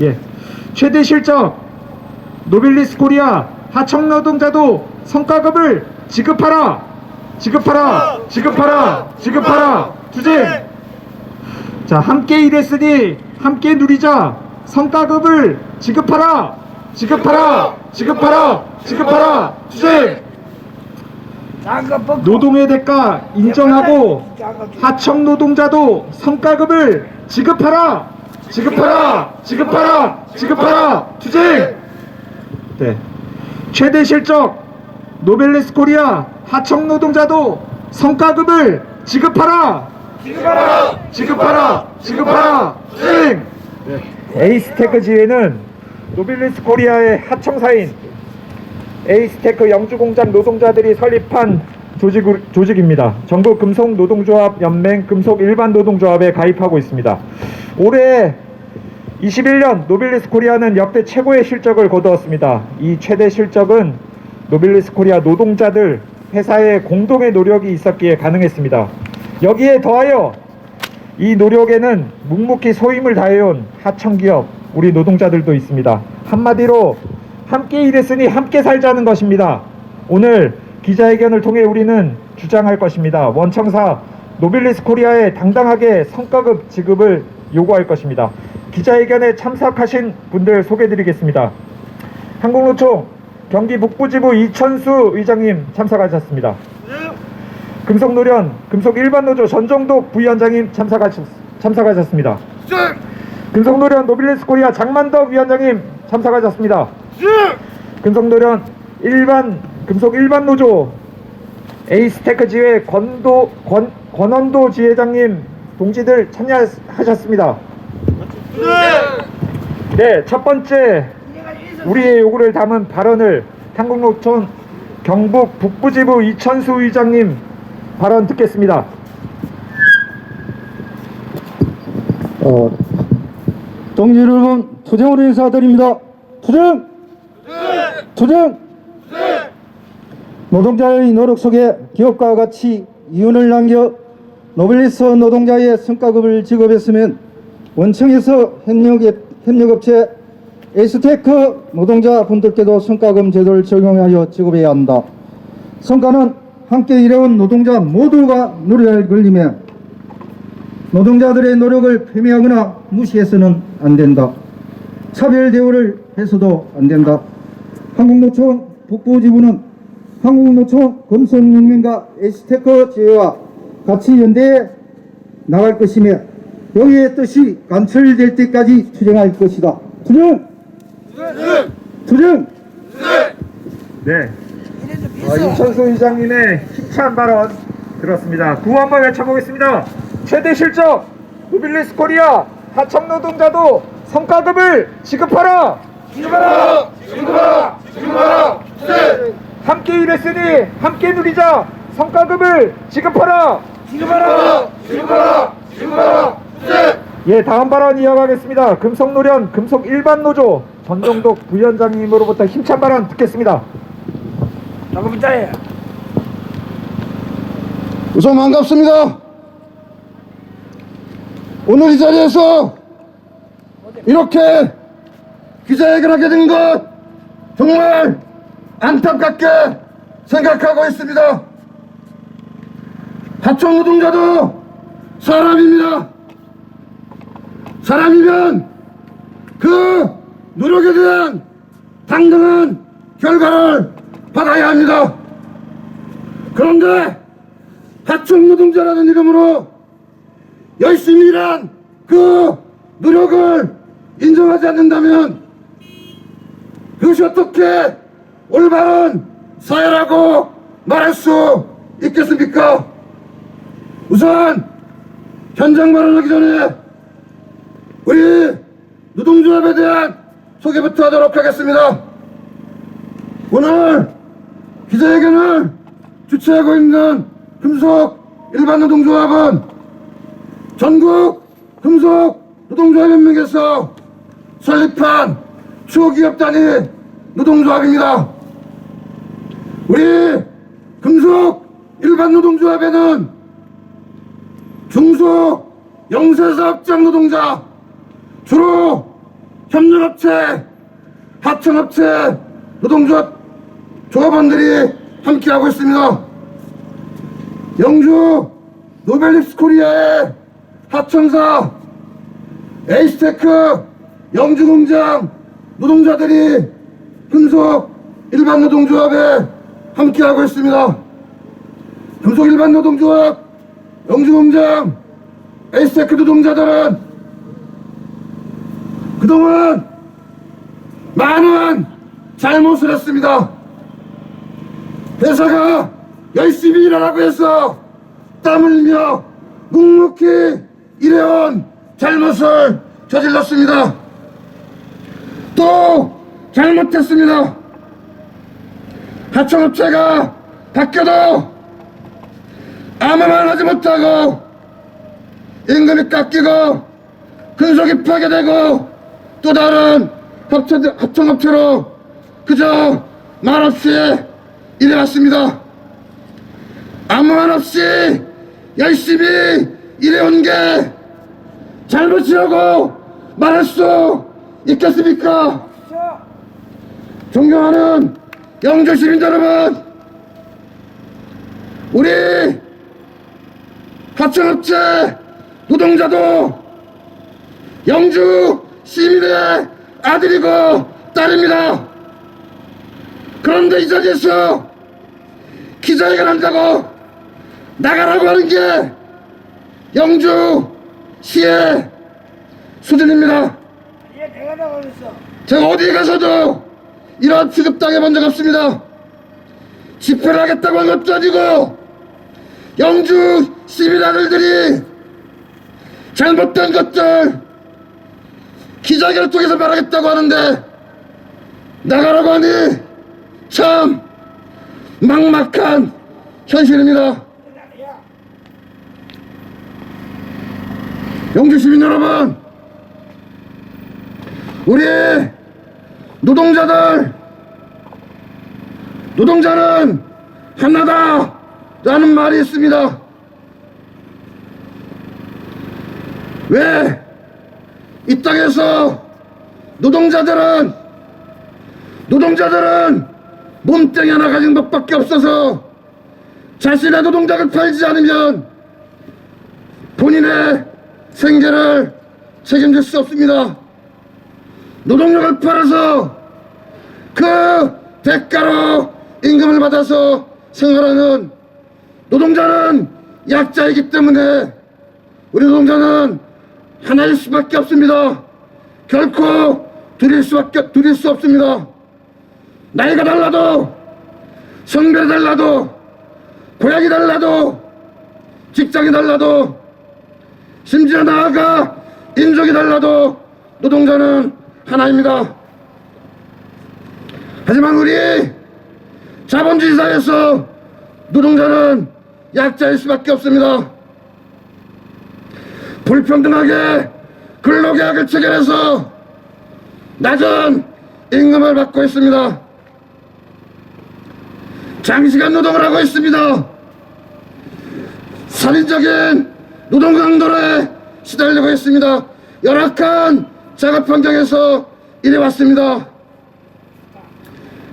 예. 최대 실적 노빌리스 코리아 하청 노동자도 성과급을 지급하라. 지급하라. 지급하라. 지급하라. 투쟁. 자, 함께 일했으니 함께 누리자. 성과급을 지급하라. 지급하라. 지급하라. 지급하라. 투쟁. 노동의 대가 인정하고 하청 노동자도 성과급을 지급하라. 지급하라. 지급하라. 지급하라. 투쟁. 네. 최대 실적 노벨리스 코리아 하청 노동자도 성과급을 지급하라. 지급하라. 지급하라. 지급하라. 투쟁. 에이스테크 지회는 노빌리스 코리아의 하청사인 에이스테크 영주공장 노동자들이 설립한 조직, 조직입니다. 전국 금속 노동조합 연맹 금속 일반 노동조합에 가입하고 있습니다. 올해 21년 노빌리스 코리아는 역대 최고의 실적을 거두었습니다. 이 최대 실적은 노빌리스 코리아 노동자들 회사의 공동의 노력이 있었기에 가능했습니다. 여기에 더하여 이 노력에는 묵묵히 소임을 다해온 하청기업 우리 노동자들도 있습니다. 한마디로 함께 일했으니 함께 살자는 것입니다. 오늘 기자회견을 통해 우리는 주장할 것입니다. 원청사 노빌리스 코리아에 당당하게 성과급 지급을 요구할 것입니다. 기자회견에 참석하신 분들 소개드리겠습니다. 한국노총 경기 북부지부 이천수 의장님 참석하셨습니다. 금속노련 금속 일반노조 전정독 부위원장님 참석하셨, 참석하셨습니다. 금속노련 노빌리스 코리아 장만덕 위원장님 참석하셨습니다. 금속노련 일반 금속 일반 노조 에이스테크 지회 권도 권 권원도 지회장님 동지들 참여하셨습니다. 네, 첫 번째 우리의 요구를 담은 발언을 한국노총 경북 북부지부 이천수 의장님 발언 듣겠습니다. 어, 동지 여러분, 투쟁으로 인사드립니다. 투쟁! 투쟁! 노동자의 노력 속에 기업과 같이 이윤을 남겨 노벨리스 노동자의 성과급을 지급했으면 원청에서 협력, 협력 업체 에스테크 노동자분들께도 성과금 제도를 적용하여 지급해야 한다. 성과는 함께 일해온 노동자 모두가 누려야 할 권리며 노동자들의 노력을 폄훼하거나 무시해서는 안 된다. 차별 대우를 해서도 안 된다. 한국노총 북부지부는 한국노총 금속농민과 에스테크 지회와 같이 연대해 나갈 것이며 여기의 뜻이 관철될 때까지 투쟁할 것이다. 투쟁! 투쟁! 네. 어, 이천수 의장님의 힘찬 발언 들었습니다. 구호 한번 외쳐보겠습니다. 최대 실적 노빌리스 코리아 하청 노동자도 성과급을 지급하라. 지급하라. 지급하라. 지급하라. 함께 일했으니 함께 누리자. 성과급을 지급하라. 지급하라. 지급하라. 지급하라. 예, 다음 발언 이어가겠습니다. 금속노련 금속 일반 노조 전정독 부위원장님으로부터 힘찬 발언 듣겠습니다. 우선 반갑습니다. 오늘 이 자리에서 이렇게 기자회견하게 된 것 정말 안타깝게 생각하고 있습니다. 하청 노동자도 사람입니다. 사람이면 그 노력에 대한 당당한 결과를 받아야 합니다. 그런데 하청 노동자라는 이름으로 열심히 일한 그 노력을 인정하지 않는다면 그것이 어떻게 올바른 사회라고 말할 수 있겠습니까? 우선 현장 발언하기 전에 우리 노동조합에 대한 소개부터 하도록 하겠습니다. 오늘 기자회견을 주최하고 있는 금속 일반 노동조합은 전국 금속 노동조합연맹에서 설립한 초기업 단위 노동조합입니다. 우리 금속 일반 노동조합에는 중소 영세사업장 노동자 주로 협력업체, 하청업체, 노동조합, 조합원들이 함께하고 있습니다. 영주 노벨릭스 코리아의 하청사 에이스테크 영주공장 노동자들이 금속 일반 노동조합에 함께하고 있습니다. 금속 일반 노동조합 영주공장 에이스테크 노동자들은 그동안 많은 잘못을 했습니다. 회사가 열심히 일하라고 해서 땀 흘리며 묵묵히 일해온 잘못을 저질렀습니다. 또 잘못했습니다. 하청업체가 바뀌어도 아무 말 하지 못하고 임금이 깎이고 근속이 파괴되고 또 다른 합체, 합청업체로 그저 말없이 일해왔습니다. 아무 말 없이 열심히 일해온 게 잘못이라고 말할 수 있겠습니까? 존경하는 영주 시민 여러분, 우리 하청업체 노동자도 영주 시민의 아들이고 딸입니다. 그런데 이 자리에서 기자회견 한다고 나가라고 하는 게 영주 시의 수준입니다. 얘 내가 나가겠어. 제가 어디 가서도 이런 취급 당해본 적 없습니다. 집회를 하겠다고 한 것도 아니고 영주 시민 아들들이 잘못된 것들 기자회견을 통해서 말하겠다고 하는데 나가라고 하니 참 막막한 현실입니다. 야, 영주 시민 여러분, 우리 노동자들, 노동자는 하나다 라는 말이 있습니다. 왜 이 땅에서 노동자들은 노동자들은 몸뚱이 하나 가진 것밖에 없어서 자신의 노동자를 팔지 않으면 본인의 생계를 책임질 수 없습니다. 노동력을 팔아서 그 대가로 임금을 받아서 생활하는 노동자는 약자이기 때문에 우리 노동자는 하나일 수밖에 없습니다. 결코 둘일 수밖에 둘일 수 없습니다. 나이가 달라도 성별이 달라도 고향이 달라도 직장이 달라도 심지어 나아가 인종이 달라도 노동자는 하나입니다. 하지만 우리 자본주의 사회에서 노동자는 약자일 수밖에 없습니다. 불평등하게 근로계약을 체결해서 낮은 임금을 받고 있습니다. 장시간 노동을 하고 있습니다. 살인적인 노동 강도에 시달리고 있습니다. 열악한 작업 환경에서 일해왔습니다.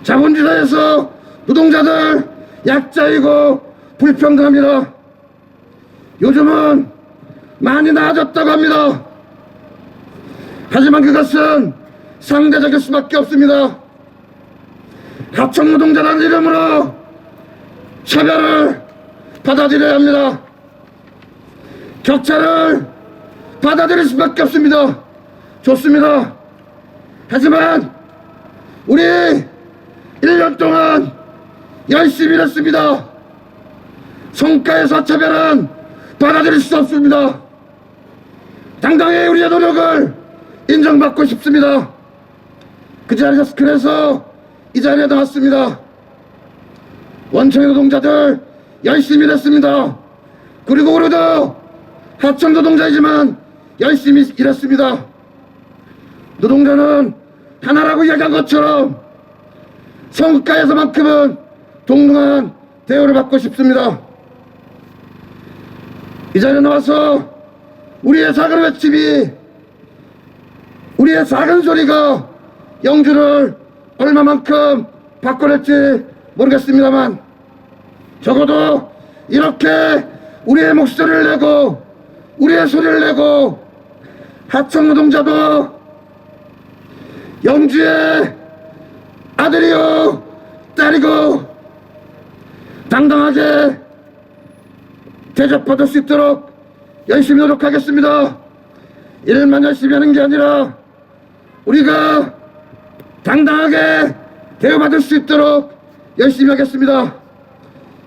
자본주의사에서 노동자들 약자이고 불평등합니다. 요즘은 많이 나아졌다고 합니다. 하지만 그것은 상대적일 수밖에 없습니다. 하청노동자라는 이름으로 차별을 받아들여야 합니다. 격차를 받아들일 수밖에 없습니다. 좋습니다. 하지만 우리 1년 동안 열심히 일했습니다. 성과의 사차별은 받아들일 수 없습니다. 당당히 우리의 노력을 인정받고 싶습니다. 그 자리에서 그래서 이 자리에 나왔습니다. 원청의 노동자들 열심히 일했습니다. 그리고 우리도 하청 노동자이지만 열심히 일했습니다. 노동자는 하나라고 이야기한 것처럼 성과에서만큼은 동등한 대우를 받고 싶습니다. 이 자리에 나와서 우리의 작은 외침이 우리의 작은 소리가 영주를 얼마만큼 바꿔낼지 모르겠습니다만 적어도 이렇게 우리의 목소리를 내고 우리의 소리를 내고 하청 노동자도 영주의 아들이요 딸이고 당당하게 대접받을 수 있도록 열심히 노력하겠습니다. 일만 열심히 하는 게 아니라 우리가 당당하게 대우받을 수 있도록 열심히 하겠습니다.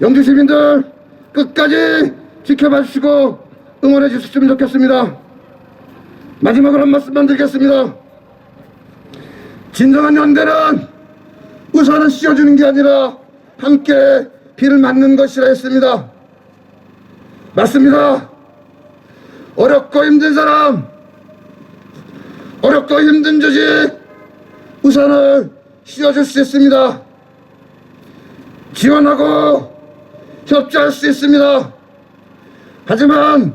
영주 시민들 끝까지 지켜봐 주시고 응원해 주셨으면 좋겠습니다. 마지막으로 한 말씀만 드리겠습니다. 진정한 연대는 우선은 씌워주는 게 아니라 함께 비를 맞는 것이라 했습니다. 맞습니다. 어렵고 힘든 사람, 어렵고 힘든 조직, 우선을 씌워줄 수 있습니다. 지원하고 협조할 수 있습니다. 하지만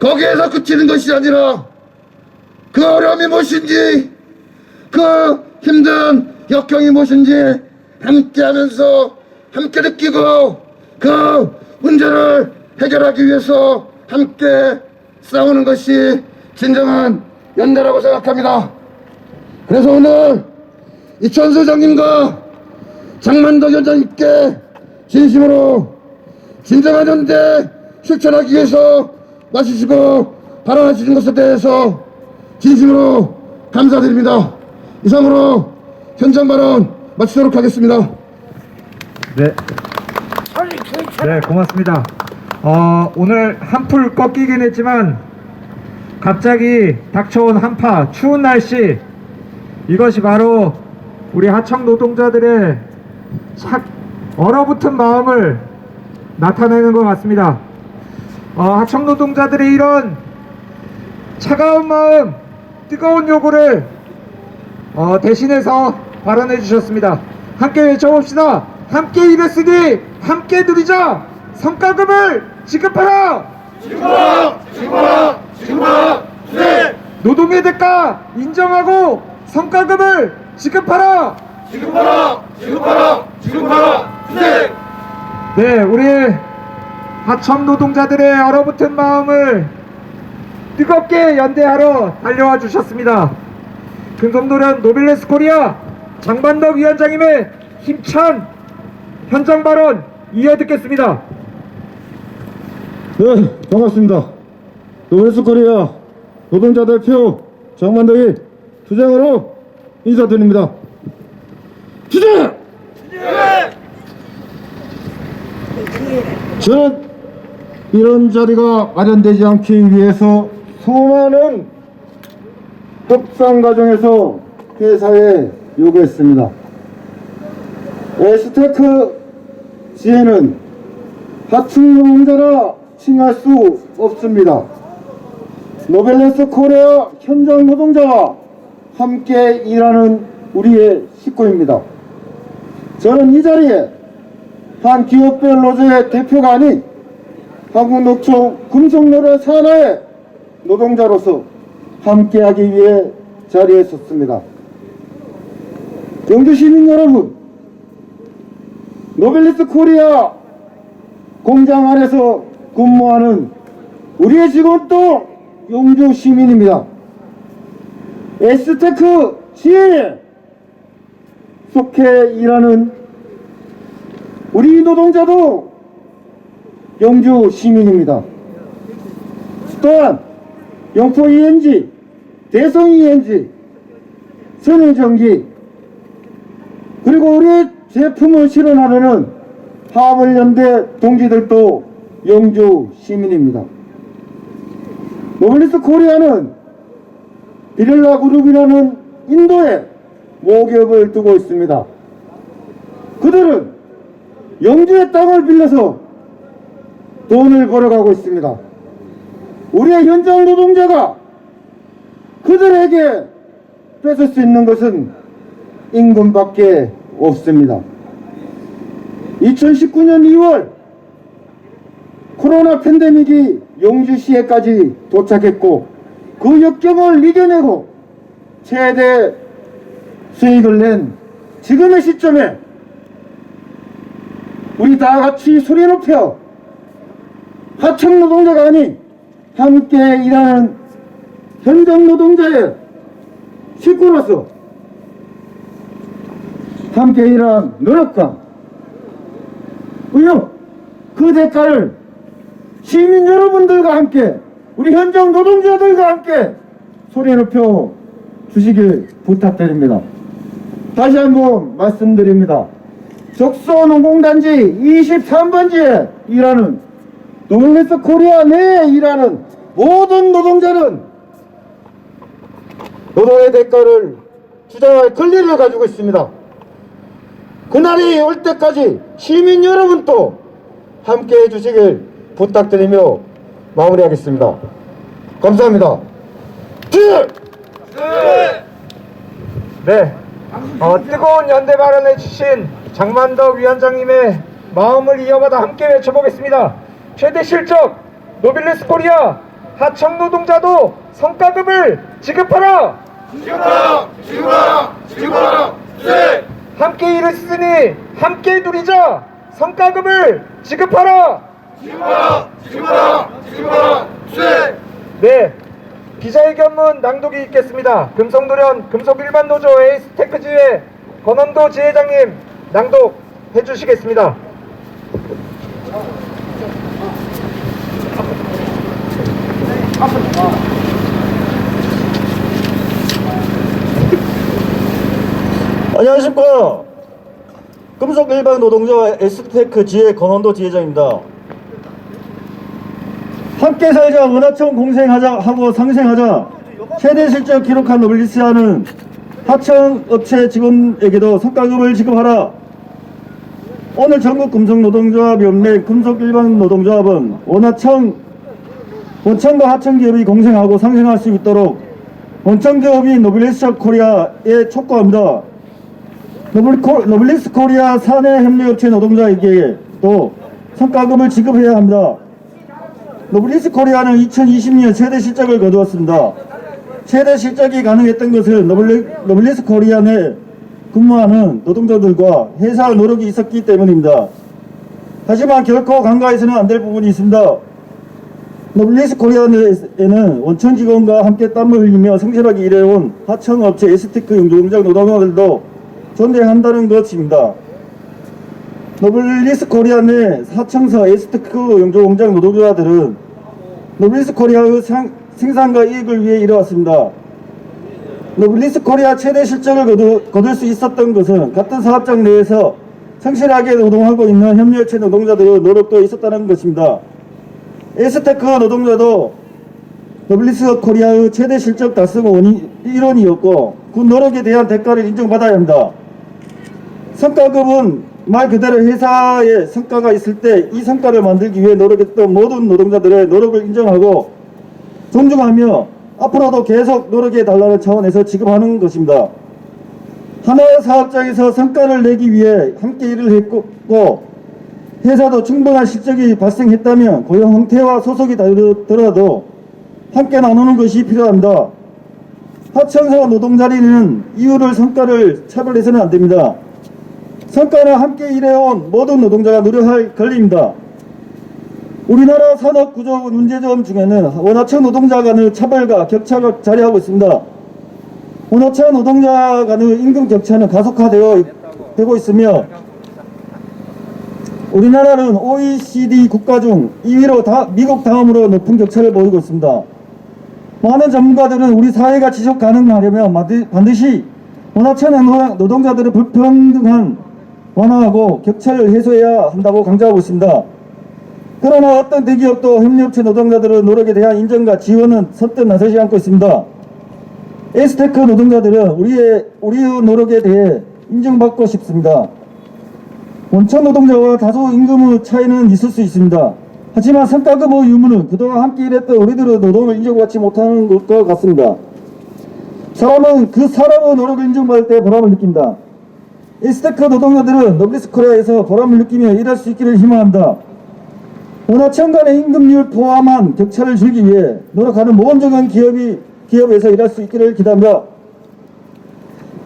거기에서 그치는 것이 아니라 그 어려움이 무엇인지 그 힘든 역경이 무엇인지 함께 하면서 함께 느끼고 그 문제를 해결하기 위해서 함께 싸우는 것이 진정한 연대라고 생각합니다. 그래서 오늘 이천수 장님과 장만덕 위원장님께 진심으로 진정한 연대 실천하기 위해서 마시시고 발언하시는 것에 대해서 진심으로 감사드립니다. 이상으로 현장 발언 마치도록 하겠습니다. 네. 네 고맙습니다. 어, 오늘 한풀 꺾이긴 했지만 갑자기 닥쳐온 한파 추운 날씨 이것이 바로 우리 하청 노동자들의 착 얼어붙은 마음을 나타내는 것 같습니다. 어, 하청 노동자들의 이런 차가운 마음, 뜨거운 요구를 어, 대신해서 발언해 주셨습니다. 함께 외쳐봅시다. 함께 일했으니 함께 누리자. 성과금을 지급하라. 지금바라! 지금바라! 지금바라! 네! 노동의 대가 인정하고 성과금을 지급하라. 지금바라! 지금바라! 지금바라! 네! 네, 우리 하청 노동자들의 얼어붙은 마음을 뜨겁게 연대하러 달려와 주셨습니다. 금속노련 노빌레스 코리아 장반덕 위원장님의 힘찬 현장 발언 이어 듣겠습니다. 네, 반갑습니다. 노벨스 코리아 노동자 대표 장만덕이 투쟁으로 인사드립니다. 투쟁! 저는 이런 자리가 마련되지 않기 위해서 수많은 협상 과정에서 회사에 요구했습니다. 에스테크 지혜는 하층 노동자라 칭할 수 없습니다. 노벨레스 코리아 현장 노동자와 함께 일하는 우리의 식구입니다. 저는 이 자리에 한 기업별 노조의 대표가 아닌 한국노총 금속노래 산하의 노동자로서 함께하기 위해 자리에 섰습니다. 영주 시민 여러분, 노벨리스 코리아 공장 안에서 근무하는 우리의 직원도 영주 시민입니다. 에스테크 지혜에 속해 일하는 우리 노동자도 영주 시민입니다. 또한 영포 ENG, 대성 ENG, 선일전기, 그리고 우리 제품을 실현하려는 화물연대 동지들도 영주 시민입니다. 노블리스 코리아는 비렐라 그룹이라는 인도에 모기업을 두고 있습니다. 그들은 영주의 땅을 빌려서 돈을 벌어가고 있습니다. 우리의 현장 노동자가 그들에게 뺏을 수 있는 것은 임금밖에 없습니다. 2019년 2월 코로나 팬데믹이 영주시에까지 도착했고 그 역경을 이겨내고 최대 수익을 낸 지금의 시점에 우리 다 같이 소리 높여 하청 노동자가 아닌 함께 일하는 현장 노동자의 식구로서 함께 일한 노력과 의욕 그 대가를 시민 여러분들과 함께 우리 현장 노동자들과 함께 소리 높여 주시길 부탁드립니다. 다시 한번 말씀드립니다. 적소노공단지 23번지에 일하는 노블레스 코리아 내에 일하는 모든 노동자는 노동의 대가를 주장할 권리를 가지고 있습니다. 그날이 올 때까지 시민 여러분도 함께 해주시길 부탁드리며 마무리하겠습니다. 감사합니다. 쭉! 네. 어, 뜨거운 연대 발언해 주신 장만덕 위원장님의 마음을 이어받아 함께 외쳐보겠습니다. 최대 실적 노빌리스 코리아 하청 노동자도 성과급을 지급하라. 지금하라! 지금하라! 지금하라! 네! 함께 일했으니 함께 누리자. 성과급을 지급하라. 지금하라! 지금하라! 지금하라! 네! 네. 기자회견문 낭독이 있겠습니다. 금속노련 금속일반노조 에이스테크지회 권원도 지회장님 낭독 해 주시겠습니다. 안녕하십니까. 금속 일반 노동자 에스테크 지회 권원도 지회장입니다. 함께 살자 은하청 공생하자 하고 상생하자. 최대 실적 기록한 노블리스하는 하청 업체 직원에게도 성과급을 지급하라. 오늘 전국 금속노동조합 연맹 금속일반 노동조합은 원하청 원청과 하청 기업이 공생하고 상생할 수 있도록 원청 기업이 노블리스 코리아에 촉구합니다. 노블리스 코리아 사내 협력업체 노동자에게 또 성과금을 지급해야 합니다. 노블리스 코리아는 2020년 최대 실적을 거두었습니다. 최대 실적이 가능했던 것은 노블리, 노블리스 코리아 내 근무하는 노동자들과 회사 노력이 있었기 때문입니다. 하지만 결코 간과해서는 안 될 부분이 있습니다. 노블리스 코리아에는 원천 직원과 함께 땀을 흘리며 성실하게 일해온 하청업체 에스테크 용조공장 노동자들도 존재한다는 것입니다. 노블리스 코리아 내 하청사 에스테크 용조공장 노동자들은 노블리스 코리아의 상- 생산과 이익을 위해 일해왔습니다. 노블리스 코리아 최대 실적을 거두, 거둘 수 있었던 것은 같은 사업장 내에서 성실하게 노동하고 있는 협력체 노동자들의 노력도 있었다는 것입니다. 에스테크 노동자도 노블리스 코리아의 최대 실적 달성 원인 일원이었고 그 노력에 대한 대가를 인정받아야 합니다. 성과급은 말 그대로 회사에 성과가 있을 때 이 성과를 만들기 위해 노력했던 모든 노동자들의 노력을 인정하고 존중하며 앞으로도 계속 노력해 달라는 차원에서 지급하는 것입니다. 하나의 사업장에서 성과를 내기 위해 함께 일을 했고 회사도 충분한 실적이 발생했다면 고용 형태와 소속이 다르더라도 함께 나누는 것이 필요합니다. 하청사 노동자리는 이유를 성과를 차별해서는 안 됩니다. 성과는 함께 일해온 모든 노동자가 노력할 권리입니다. 우리나라 산업 구조 문제점 중에는 원하청 노동자 간의 차별과 격차가 자리하고 있습니다. 원하청 노동자 간의 임금 격차는 가속화되어 되고 있으며 우리나라는 OECD 국가 중 2위로 다, 미국 다음으로 높은 격차를 보이고 있습니다. 많은 전문가들은 우리 사회가 지속 가능하려면 반드시 원하천 노동자들의 불평등한 완화하고 격차를 해소해야 한다고 강조하고 있습니다. 그러나 어떤 대기업도 협력체 노동자들의 노력에 대한 인정과 지원은 선뜻 나서지 않고 있습니다. 에스테크 노동자들은 우리의, 우리의 노력에 대해 인정받고 싶습니다. 원천 노동자와 다소 임금의 차이는 있을 수 있습니다. 하지만 성과급의 유무는 그동안 함께 일했던 우리들의 노동을 인정받지 못하는 것과 같습니다. 사람은 그 사람의 노력을 인정받을 때 보람을 느낀다. 에스테크 노동자들은 노블리스 코리아에서 보람을 느끼며 일할 수 있기를 희망합니다. 원하청 간의 임금률 포함한 격차를 줄이기 위해 노력하는 모범적인 기업이 기업에서 일할 수 있기를 기대합니다.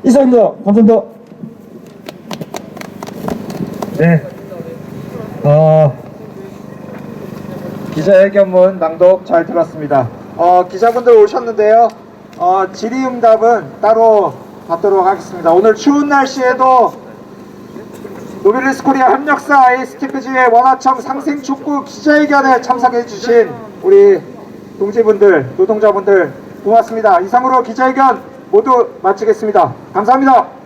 이상입니다. 감사합니다. 네. 어, 기자회견문 낭독 잘 들었습니다. 어, 기자분들 오셨는데요. 어, 질의응답은 따로 받도록 하겠습니다. 오늘 추운 날씨에도 노빌리스 코리아 협력사 아이스티크지의 원화청 상생촉구 기자회견에 참석해 주신 우리 동지분들, 노동자분들 고맙습니다. 이상으로 기자회견 모두 마치겠습니다. 감사합니다.